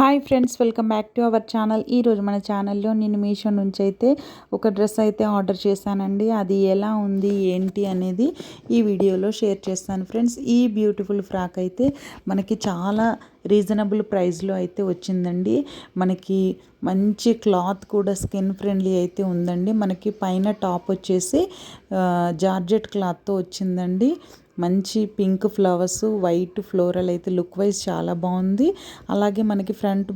Hi friends welcome back to our channel. ఈరోజు మన ఛానల్లో నేను మీషో నుంచి అయితే ఒక డ్రెస్ అయితే ఆర్డర్ చేశానండి. అది ఎలా ఉంది ఏంటి అనేది ఈ వీడియోలో షేర్ చేస్తాను ఫ్రెండ్స్. ఈ బ్యూటిఫుల్ ఫ్రాక్ అయితే మనకి చాలా రీజనబుల్ ప్రైస్లో అయితే వచ్చిందండి. మనకి మంచి క్లాత్ కూడా స్కిన్ ఫ్రెండ్లీ అయితే ఉందండి. మనకి పైన టాప్ వచ్చేసి జార్జెట్ క్లాత్తో వచ్చిందండి. మంచి పింక్ ఫ్లవర్స్ వైట్ ఫ్లోరల్ అయితే లుక్ వైజ్ చాలా బాగుంది. అలాగే మనకి ఫ్రంట్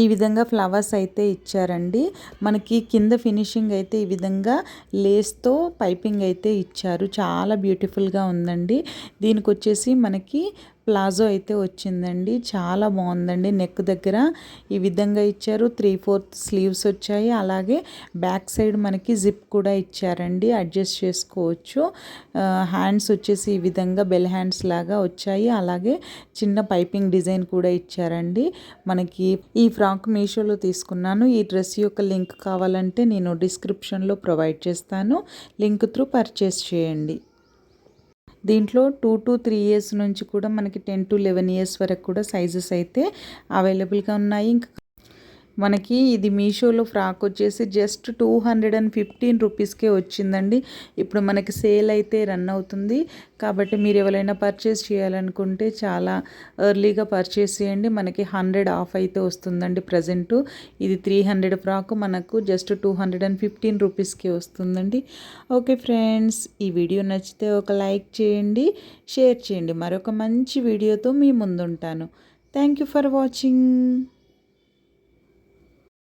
ఈ విధంగా ఫ్లవర్స్ అయితే ఇచ్చారండి. మనకి కింద ఫినిషింగ్ అయితే ఈ విధంగా లేస్తో పైపింగ్ అయితే ఇచ్చారు. చాలా బ్యూటిఫుల్గా ఉందండి. దీనికి వచ్చేసి మనకి ప్లాజో అయితే వచ్చిందండి. చాలా బాగుందండి. నెక్ దగ్గర ఈ విధంగా ఇచ్చారు. త్రీ ఫోర్త్ స్లీవ్స్ వచ్చాయి. అలాగే బ్యాక్ సైడ్ మనకి జిప్ కూడా ఇచ్చారండి. అడ్జస్ట్ చేసుకోవచ్చు. హ్యాండ్స్ వచ్చేసి ఈ విధంగా బెల్ హ్యాండ్స్ లాగా వచ్చాయి. అలాగే చిన్న పైపింగ్ డిజైన్ కూడా ఇచ్చారండి. మనకి ఈ ఫ్రాక్ మీషోలో తీసుకున్నాను. ఈ డ్రెస్ యొక్క లింక్ కావాలంటే నేను డిస్క్రిప్షన్లో ప్రొవైడ్ చేస్తాను. లింక్ త్రూ పర్చేస్ చేయండి. దీంట్లో టూ టు త్రీ ఇయర్స్ నుంచి కూడా మనకి టెన్ టు లెవెన్ ఇయర్స్ వరకు కూడా సైజెస్ అయితే అవైలబుల్గా ఉన్నాయి. ఇంకా మనకి ఇది మీషోలో ఫ్రాక్ వచ్చేసి just two hundred and fifteen రూపీస్కే వచ్చిందండి. ఇప్పుడు మనకి సేల్ అయితే రన్ అవుతుంది. కాబట్టి మీరు ఎవరైనా పర్చేస్ చేయాలనుకుంటే చాలా ఎర్లీగా పర్చేస్ చేయండి. మనకి హండ్రెడ్ ఆఫ్ అయితే వస్తుందండి ప్రజెంటు. ఇది త్రీ హండ్రెడ్ ఫ్రాక్ మనకు just two hundred and fifteen రూపీస్కే వస్తుందండి. ఓకే ఫ్రెండ్స్ ఈ వీడియో నచ్చితే ఒక లైక్ చేయండి షేర్ చేయండి. మరొక మంచి వీడియోతో మీ ముందుంటాను. Thank you for watching.